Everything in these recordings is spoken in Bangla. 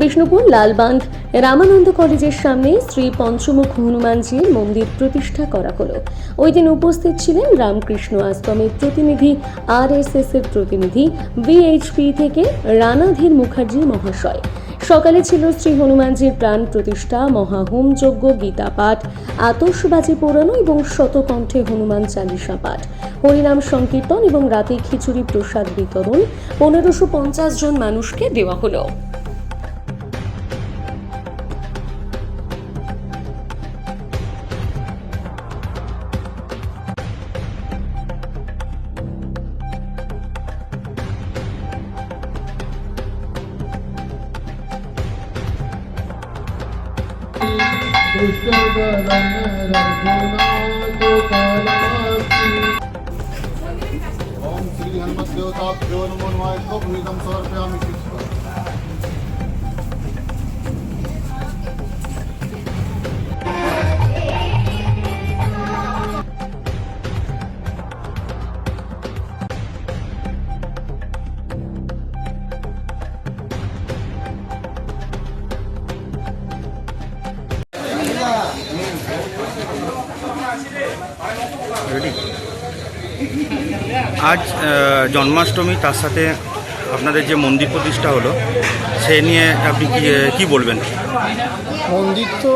বিষ্ণুপুর, লালবাঁধ, রামানন্দ কলেজের সামনে শ্রী পঞ্চমুখ হনুমানজির মন্দির প্রতিষ্ঠা করা হলো। ওই দিন উপস্থিত ছিলেন রামকৃষ্ণ আশ্রমের প্রতিনিধি আর এস এস এর প্রতিনিধি বিএইচপি থেকে রানাধীর মুখার্জি মহাশয়। সকালে ছিল শ্রী হনুমানজির প্রাণ প্রতিষ্ঠা মহাহোম যজ্ঞ গীতা পাঠ আতসবাজি পোড়ানো এবং শতকণ্ঠে হনুমান চালিসা পাঠ। হরিনাম সংকীর্তন এবং রাতে খিচুড়ি প্রসাদ বিতরণ পনেরোশো পঞ্চাশ জন মানুষকে দেওয়া হলো। पुष्पबलं रघुनाथ कलासी ॐ श्री हनुमद्देवताभ्यो नमो नमः स्वभूमिकं समर्पयामि রেডি আজ জন্মাষ্টমী, তার সাথে আপনাদের যে মন্দির প্রতিষ্ঠা হলো, সে নিয়ে আপনি কি বলবেন? মন্দির তো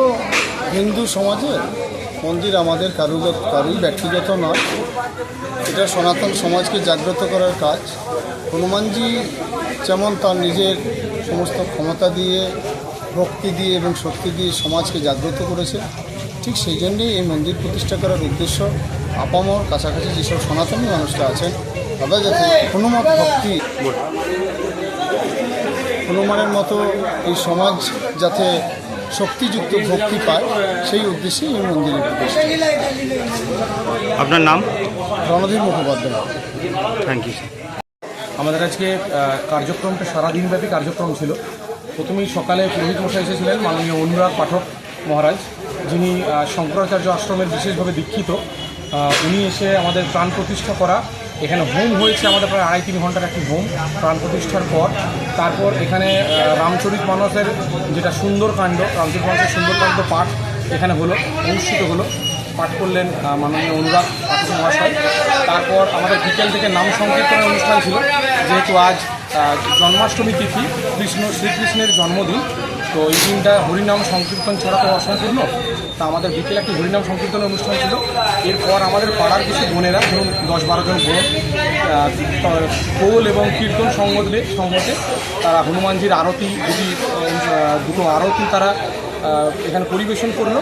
হিন্দু সমাজে মন্দির আমাদের কারুগত কারুই ব্যক্তিগত নয়। এটা সনাতন সমাজকে জাগ্রত করার কাজ। হনুমানজি যেমন তার নিজের সমস্ত ক্ষমতা দিয়ে, ভক্তি দিয়ে এবং শক্তি দিয়ে সমাজকে জাগ্রত করেছে ঠিক সেই জন্যই এই মন্দির প্রতিষ্ঠা করার উদ্দেশ্য। আপামর কাছাকাছি যেসব সনাতনী মানুষরা আছেন তারা যাতে হনুমান ভক্তি হনুমানের মতো এই সমাজ যাতে শক্তিযুক্ত ভক্তি পায় সেই উদ্দেশ্যে এই মন্দিরের প্রতিষ্ঠা আপনার নাম? রণধীর মুখোপাধ্যায়। থ্যাংক ইউ আমাদের আজকে কার্যক্রমটা সারাদিনব্যাপী কার্যক্রম ছিল। প্রথমেই সকালে পুরোহিত মশাই এসেছিলেন মাননীয় অনুরাগ পাঠক মহারাজ যিনি শঙ্করাচার্য আশ্রমের বিশেষভাবে দীক্ষিত। উনি এসে আমাদের প্রাণ প্রতিষ্ঠা করা। এখানে হোম হয়েছে আমাদের প্রায় আড়াই তিন ঘণ্টার একটি হোম প্রাণ প্রতিষ্ঠার পর। তারপর এখানে রামচরিত মানসের যেটা সুন্দরকাণ্ড রামচরিত মানসের সুন্দরকাণ্ড পাঠ এখানে হলো, অনুষ্ঠিত হলো। পাঠ করলেন মাননীয় অনুরাগ পাঠক মহাশয়। তারপর আমাদের বিকেল থেকে নাম সংকীর্তনের অনুষ্ঠান ছিল। যেহেতু আজ জন্মাষ্টমী তিথি, কৃষ্ণ, শ্রীকৃষ্ণের জন্মদিন, তো এই দিনটা হরিনাম সংকীর্তন ছাড়া তো অসম্পূর্ণ। তা আমাদের বিকেলে একটি হরিনাম সংকীর্তন অনুষ্ঠান ছিল। এরপর আমাদের পাড়ার কিছু বোনেরা, ধরুন দশ বারোজন বোন কোল এবং কীর্তন সংগতলে সংগতে তারা হনুমানজির আরতি, দুটি দুটো আরতি তারা এখানে পরিবেশন করল।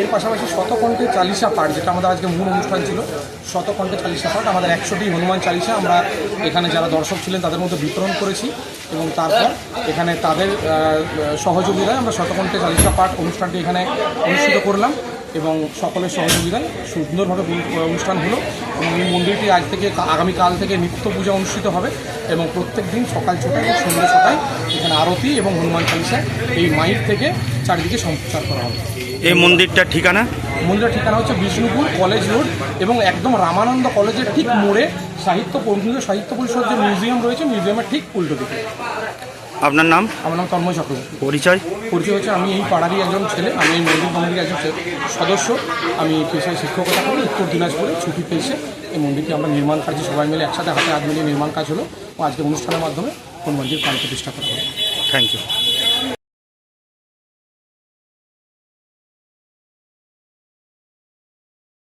এর পাশাপাশি শতকণ্ঠে চালিশা পাঠ যেটা আমাদের আজকে মূল অনুষ্ঠান ছিল শতকণ্ঠে চালিশা পাঠ আমাদের একশোটি হনুমান চালিশা আমরা এখানে যারা দর্শক ছিলেন তাদের মধ্যে বিতরণ করেছি এবং তারপর এখানে তাদের সহযোগিতায় আমরা শতকণ্ঠে চালিশা পাঠ অনুষ্ঠানটি এখানে অনুষ্ঠিত করলাম। এবং সকলের সহযোগিতায় সুন্দরভাবে অনুষ্ঠান হলো এবং এই মন্দিরটি আজ থেকে আগামীকাল থেকে নিত্য পূজা অনুষ্ঠিত হবে এবং প্রত্যেক দিন সকাল ছটায় এবং সন্ধ্যে ছটায় এখানে আরতি এবং হনুমান চালিশা এই মাইক থেকে চারিদিকে সম্প্রচার করা হবে। এই মন্দিরটার ঠিকানা? মন্দিরের ঠিকানা হচ্ছে বিষ্ণুপুর কলেজ রোড এবং একদম রামানন্দ কলেজের ঠিক মোড়ে সাহিত্য সাহিত্য পরিষদ যে মিউজিয়াম রয়েছে মিউজিয়ামের ঠিক উল্টো দিকে। আপনার নাম? আমার নাম তন্ময় চক্রবর্তী। পরিচয়? পরিচয় হচ্ছে আমি এই পাড়ারই একজন ছেলে আমি এই মন্দির কমিটির একজন সদস্য। আমি পেশায় শিক্ষকতা করি উত্তর দিনাজপুরে ছুটি পেয়েছে। এই মন্দিরটি আমরা নির্মাণ কাজ সবাই মিলে একসাথে হাতে হাত মিলিয়ে নির্মাণ কাজ হলো। ও আজকে অনুষ্ঠানের মাধ্যমে হনুমানজির প্রাণ প্রতিষ্ঠা করা হলো। Thank you